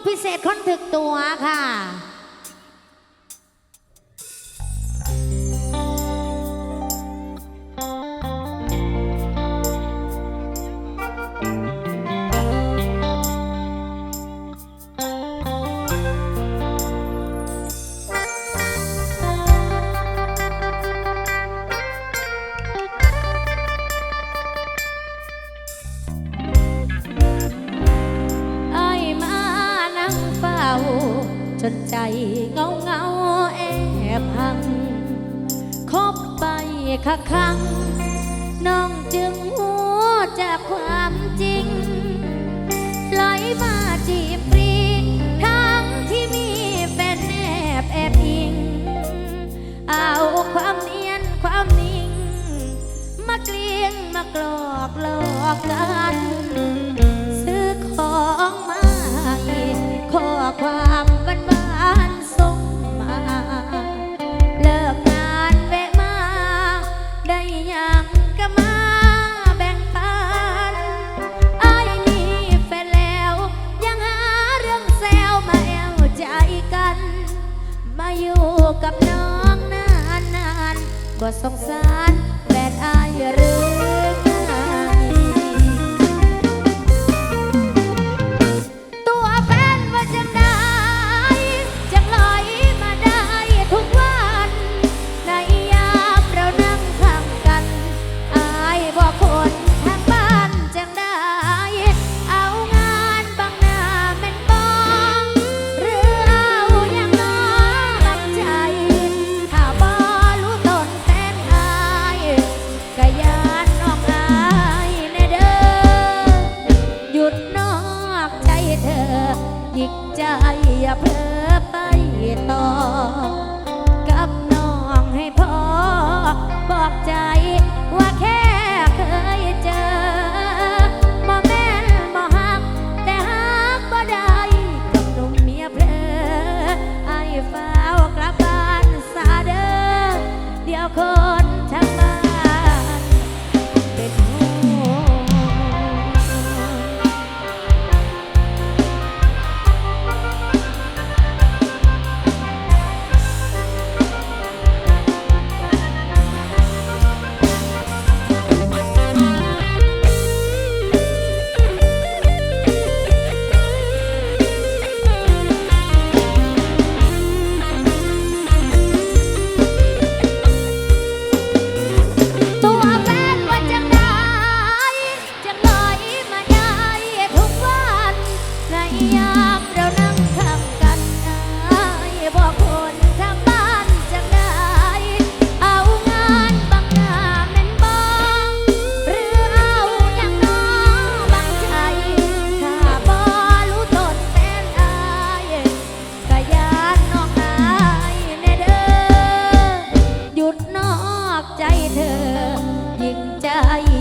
อบพิเศษคนถึกตัวค่ะ ความจริงไหลมาจีบฟรีทั้งที่มีแฟนแอบแอบอิง เอาความเนียนความนิ่ง มาเกลี้ยงมากลอกหลอกกัน ซื้อของมาให้ข้อความหวานหวาน ก็สงสารแฟนอายหรือ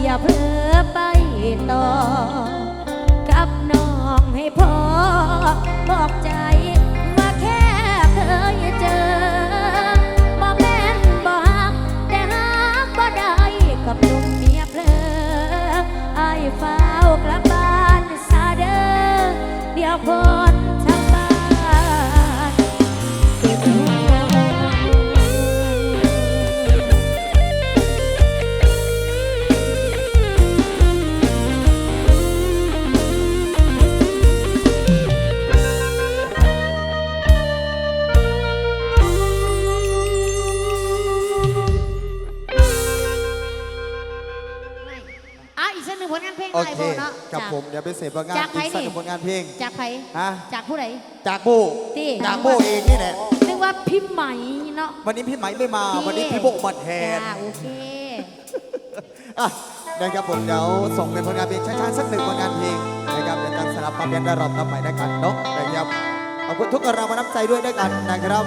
อย่าเพอไปต่อ กับน้องให้พอบอกใจ งผลงานเพลงโอไลเคฟ์เนาะกับจ้ะผมเดี๋ยวไปเสพผลงานจากใครอีกสักหนี่นึ่งผลงานเพลง จากใครฮะ จากผู้ใด จากโบที่จากโบเองนี่แหละ นึกว่าพี่ไหมเนาะ วันนี้พี่ไหมไม่มาที่ วันนี้พี่โบมาแทนจ้าโอเค อะนะครับผมเดี๋ยวส่งเป็นผลงานเพลงช้าๆสักหนึ่งผลงานเพลงนะครับเดี๋ยวจะสลับมาเป็นระดับต่อไปด้วยกันเนาะนะครับขอบคุณทุกกำลังมาน้ำใจด้วยด้วยกันนะครับ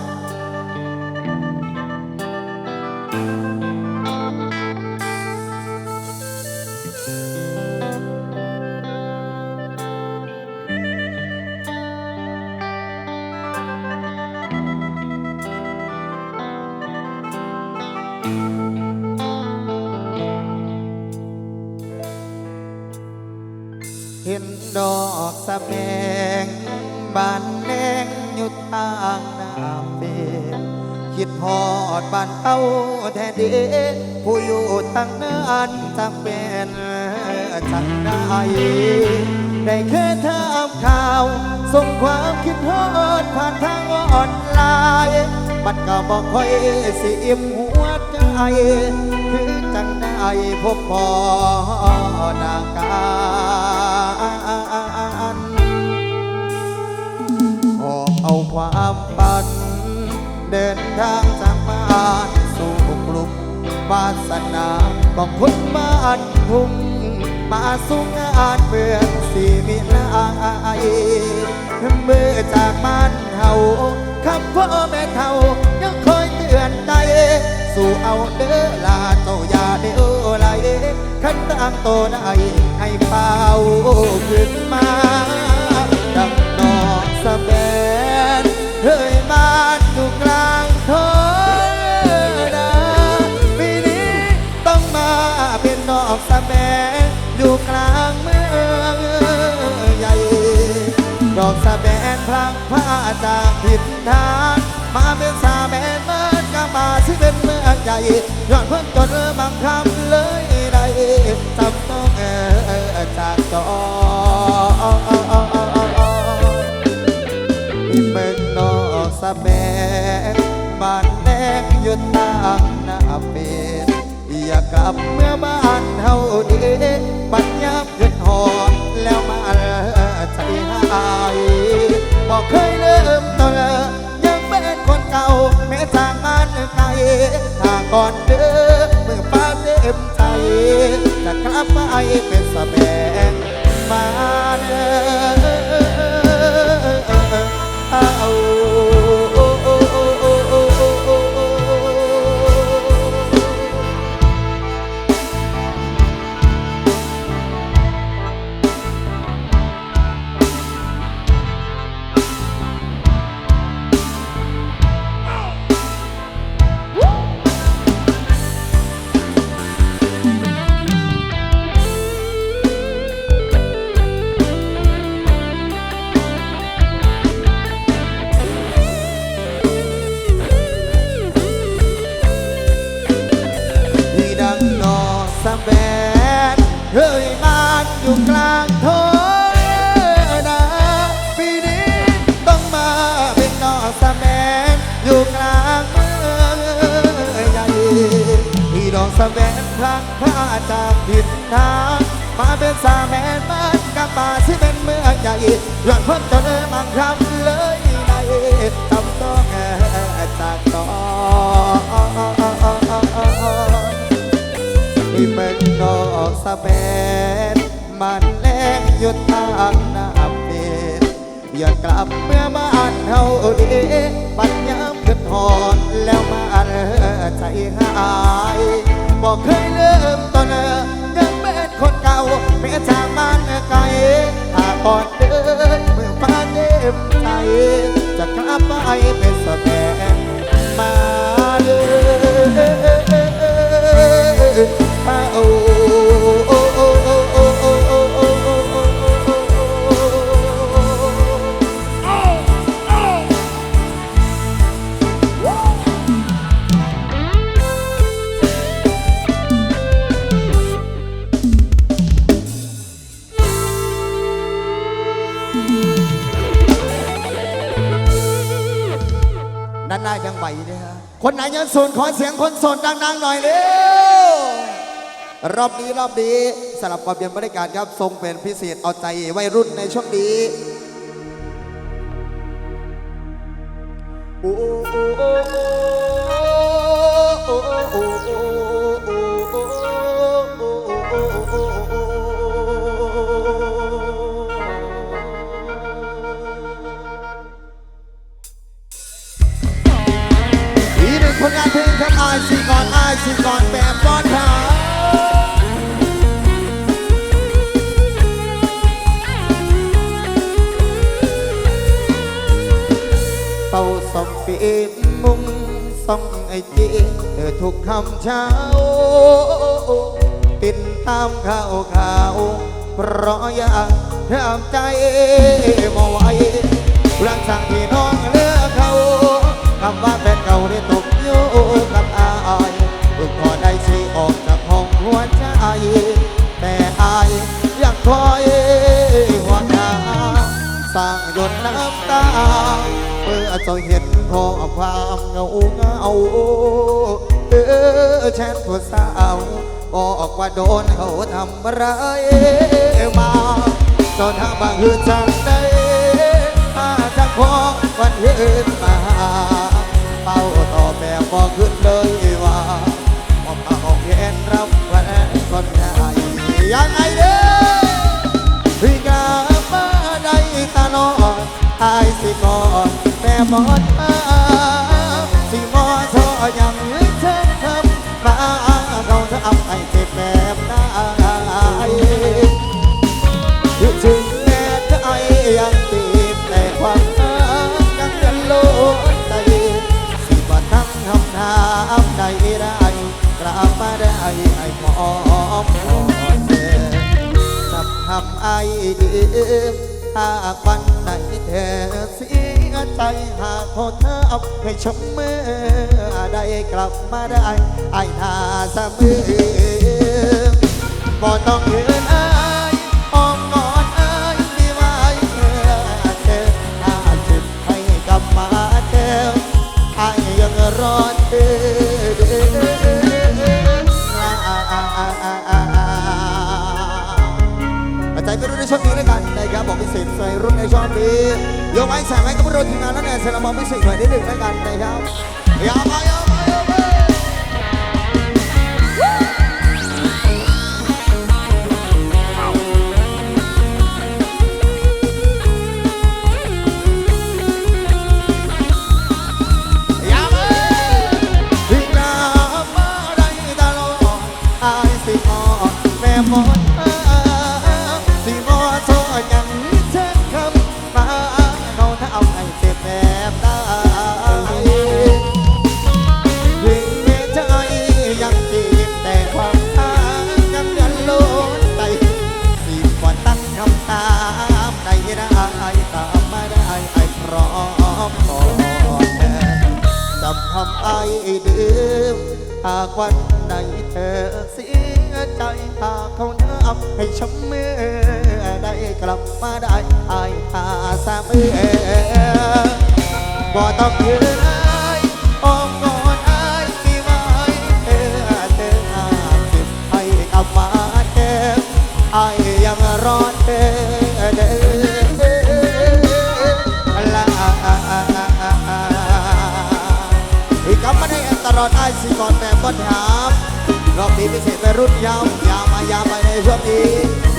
อกสะแบงบ้านแดงอยู่ทางน้ำเป็นคิดฮอดบ้านเอาแท้เดผู้อยู่ทางนั้นจำเป็นจังได้ได้แค่ทำข่าว ส่งความคิดฮอดผ่านทางออนไลน์มันก็บอกค่อยสิอิ่มหัวใจคือจังได้พบพอนากา ทางจากบ้านสู่กลุ่มวาสนาของคนบ้านทุ่งมาสู่งานเมืองสีวิไลเมื่อจากบ้านเฮาคำพ่อแม่เท่ายังคอยเตือนใจสู่เอาเด้อลาเจ้าอย่าเด้อไหลขันตามโตได้ให้เฝ้าขึ้นมาดังนอกสะแบนเฮ้ยบ้าน อยู่กลางทนนาปีนี้ต้องมาเป็นนอกสะแบนอยู่กลางเมืองใหญ่ ดอกสะแบนพลังพาจากผิดทางมาเป็นสาแบนเมื่อกามาซึ่งเป็นเมืองใหญ่ย้อนเพิ่นจนบางคำเลยได้จำต้องเออจากจอเมืองนอกสะแบง บ้านแดงอยุดทางหน้าเป็นอยากกลับเมื่อบ้านเฮาดีปัญญาเกิดหอแล้วมาใจหายบอกเคยลืมตัวยังเป็นคนเก่าแม้จากงานไกลถ้าก่อนเด้อเมื่อฟ้าเต็มใจจะกลับไปเป็นสะแบงมาเด้อเอา กลางทอนนาปีนี้ต้องมาเป็นนอสแบนอยู่กลางเมืองใหญ่ที่ดอกสแบนพลังพาจากผิดทางมาเป็นสาแมนบ้านกับป่าที่เป็นเมืองใหญ่ย้อนพ้นจนบางครั้งเลยได้จำต้องจากต่อที่เมื องนอกสะแบนมันแรงหยุดทางน้ำเป็นอย่ากลับเมื่อบ้านเฮาเอปัญญามขึ้นหอนแล้วมาอันใจหายบอกเคยลืมตอนยังเป็นคนเก่าแม้จากบ้านไกลถ้าก่อนเดินเมื่อฟ้าเต็มใจจะกลับไปเป็นสแบนมาเลยมาโอ้ คนไหนยังโซนขอเสียงคนโซนดังๆหน่อยเร็วรอบนี้รอบนี้สรับความเป็นบริการครับทรงเป็นพิเศษเอาใจวัยรุ่นในช่วงนี้โอ้โอ้โอ้โอ้โอ้ กผลงานเพลงครับอายสิก่อนอายสิก่อนแบบก้อนขาเป่าส่องปีมุงส่องไอจีเธอทุกคำเช้า ติดตามข่าวข่าวเพราะอยากทำใจมาไว้หลังจากที่น้องเล คำว่าแฟนเก่าได้ตกอยู่กับอายเพิ่งพอได้ชีออกจากห้องหัวใจแต่อายยังคอยห่วงหาสร้างหยดน้ำตาเมื่อจะเห็นข้อความเงาเงาเออแชทผู้สาวบอกว่าโดนเขาทำร้ายมาจนทางบางคืนจังได้มาจากพองวันอื่นมา เป้าต่อแบบบอกขึ้นเลยว่าพอมาออกเย็นรับวันคนใหญ่ยังไงเด้อพี่กามาได้ตลอดอายสิกอดแม่หมดอา ไอหากวันไหนเธอเสียใจหากขอเธอเอาให้ชมเมื่อได้กลับมาได้ไอหน้าเสมอบ่ต้องเห็นไอายอ้อมกอดไอายที่ไว้เมื่อเธอถ้าจิตให้กลับมาเธอไอายยังรอเธอ ช่วงนี้ด้วยกันนะครับบอกพิเศษใส่รุ่นในช่วงนี้ยกไม้สั่งให้กับรุ่นทีมงานแล้วเนี่ยเซราบอมพิเศษหน่อยนิดหนึ่งด้วยกันนะครับยาวไปยาวไปยาไป ไอ้ยังรอเธอเด้อลาอีกคำมาได้ตลอดไอสิก่อนแม่บดถามรอบนี้พิเศษไปรุ่นยาวยาวมายาวไปในช่วงนี้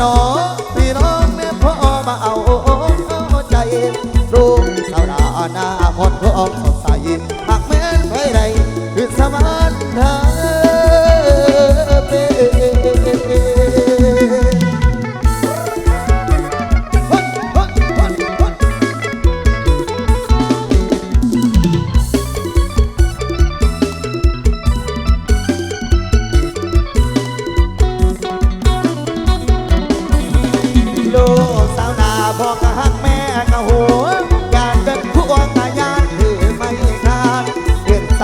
นาะ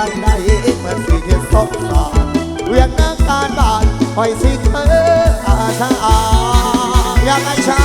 ังใดเมื่อสิเห็นสงสารเวียงนางการบ้านคอยสิเธออาชาอยากให้ชา